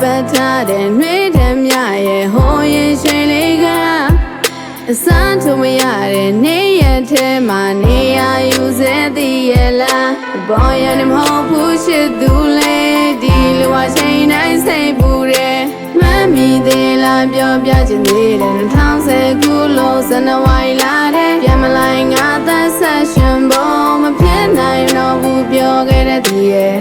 ပတ်ထားတဲ့နှွေးတမ်းမြရဲ့ဟိုရင်ရှင်လေးကအစမ်းထုံမရတဲ့နေရထဲမှာနေရယူစေသည်ရဲ့လားဘောရန်မဟုတ်ဘူးရှိသူလေဒီလိုဝချိန်တိုင်းစိတ်ပူတယ်မမီသေးလားပြောပြချင်သေးတယ်2010ခုလို့ဇန်နဝါရီလာတယ်ပြန်မလိုက်ငါသက်ဆက်ရှင်ဘုံမဖြစ်နိုင်တော့ဘူးပြောခဲ့တဲ့သူရဲ့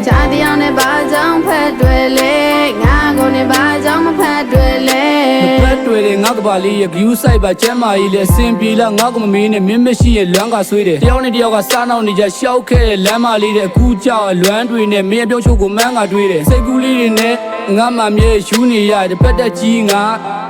ဘက်တွေတဲ့ငါကပါလေးရဲ့ view site ပါကျမ်းမာကြီးလဲအစင်ပြေလာငါကမမေးနဲ့မင်းမရှိရဲ့လွမ်းကဆွေးတယ်တယောက်နဲ့တယောက်ကစားနောက်နေကြရှောက်ခဲ့တဲ့လမ်းမလေးတဲ့အခုကြောက်လွမ်းတွေနဲ့မင်းအပြုံးချုပ်ကိုမန်းကတွေးတယ်စိတ်ကူးလေးတွေနဲ့ငါမှမြေယူနေရတယ်ပက်တက်ကြီးငါ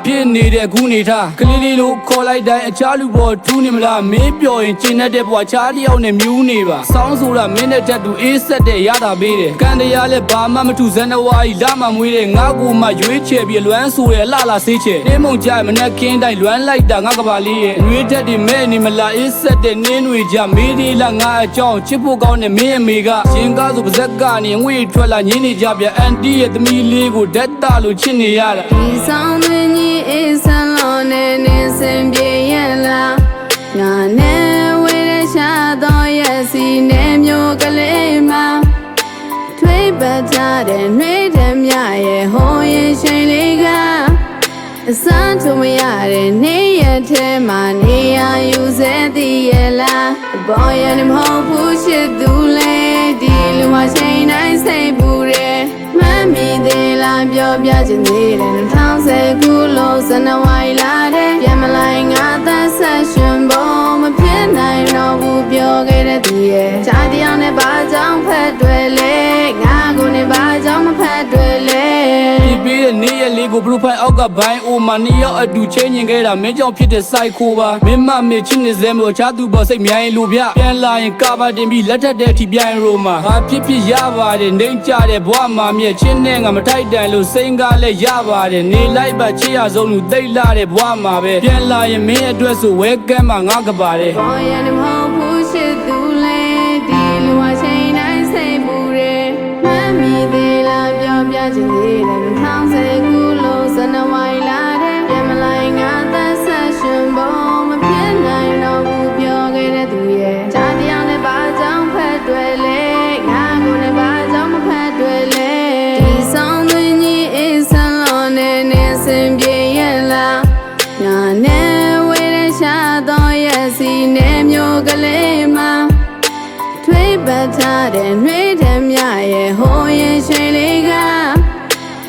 ဖြစ်နေတဲ့အခုနေထားကလေးလေးလို့ခေါ်လိုက်တိုင်းအခြားလူပေါ်ထူးနေမလားမင်းပြောရင်ကျင်တတ်တဲ့ဘွားချားတယောက်နဲ့မြူးနေပါစောင်းဆိုတာမင်းနဲ့တက်တူအေးဆက်တဲ့ရတာပေးတယ်ကန်တရားလဲဘာမှမထူဇန်နဝါရီလမှမွေးတဲ့ငါကူမှရွေးချယ်ပြီးလွမ်းဆိုရလှလာဆေးချယ်တင်းမုံကြမနဲ့ခင်းတိုင်းလွမ်းလိုက်တာငါကပါလေးရဲ့အငွေတက်တွေမဲ့နေမလားအေးဆက်တဲ့နင်းတွေကြမေးသေးလားငါအကြောင်းချစ်ဖို့ကောင်းတဲ့မင်းအမေကရှင်ကားဆိုပါဇက်ကနေငွေထွက်လာညင်းနေကြပြအန်တီရဲ့သမီးလေးကိုဓာတ်တာလို့ချစ်နေရတာဒီဆောင်မင်းကြီးအေးဆန်းလို့နေနေစင်ပြေရဲ့လားငါနဲ့ဝေးရရှာတော့ရဲ့စီနဲ့မျိုးကလေးမှာထွေးပတ်ထားတဲ့နှွေးတယ်မြရဲ့ဟိုရင်ရှိန်လေးကအစမ်းထုံမရတဲ့နေရထဲမှာနေရယူစေသည်ရဲ့လားဘောရနေမဟုတ်ဘူးရှိသူလေဒီလူမချိန်တိုင်းစိတ်ပူတယ် မမီသေးလားပြောပြချင်သေးတယ်2010ခုလို့ဇန်နဝါရီလတဲ့ပြန်မလိုက်ငါသက်ဆက်ရှင်ဖို့မဖြစ်နိုင်တော့ဘူးပြောခဲ့တဲ့သူရဲ့ချာတရားနဲ့ဘာကြောင့်ဖက်တွယ်လဲ က်လေးကိုဘလူးဖိုင်အောက်ကဘိုင်းအိုမနီရောက်အတူချင်းညင်ခဲ့တာမင်းကြောင့်ဖြစ်တဲ့စိုက်ခိုးပါမင်းမမေချင်းနေစဲမို့ချားသူပေါ်စိတ်မြိုင်းလို့ဗျပြန်လာရင်ကာပါတင်ပြီးလက်ထက်တဲ့အထိပြန်ရိုမှာဟာဖြစ်ဖြစ်ရပါတယ်နှိမ့်ကြတဲ့ဘွားမာမြဲချင်းနဲ့ငါမထိုက်တန်လို့စိန်ကားလည်းရပါတယ်နေလိုက်ပါချစ်ရဆုံးလူသိမ့်လာတဲ့ဘွားမာပဲပြန်လာရင်မင်းအတွက်ဆိုဝဲကမ်းမှာငါကပါတယ်ဘောရနေမဟုတ်ဘူးရှိသူလေဒီလူအချိန်တိုင်းစိတ်ပူတယ်မမီသေးလားပြောပြချင်သေး ထားတဲ့နှွေးတယ်မြရဲ့ဟိုရင်ရွှေလေးက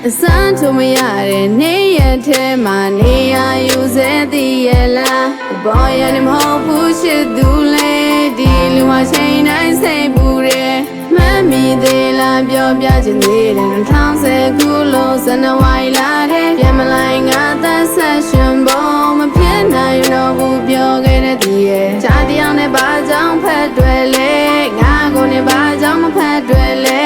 အစမ်းထုံမရတဲ့နေရထဲမှာနေရယူစေသည်ရဲ့လားဘောရနေမဟုတ်ဘူးရှိသူလေဒီလူမချိန်တိုင်းစိတ်ပူတယ်မမီသေးလားပြောပြချင်သေးတယ်2010ခုလို့ဇန်နဝါရီလတဲ့ပြန်မလိုက်ငါ မဖက်တွေလဲ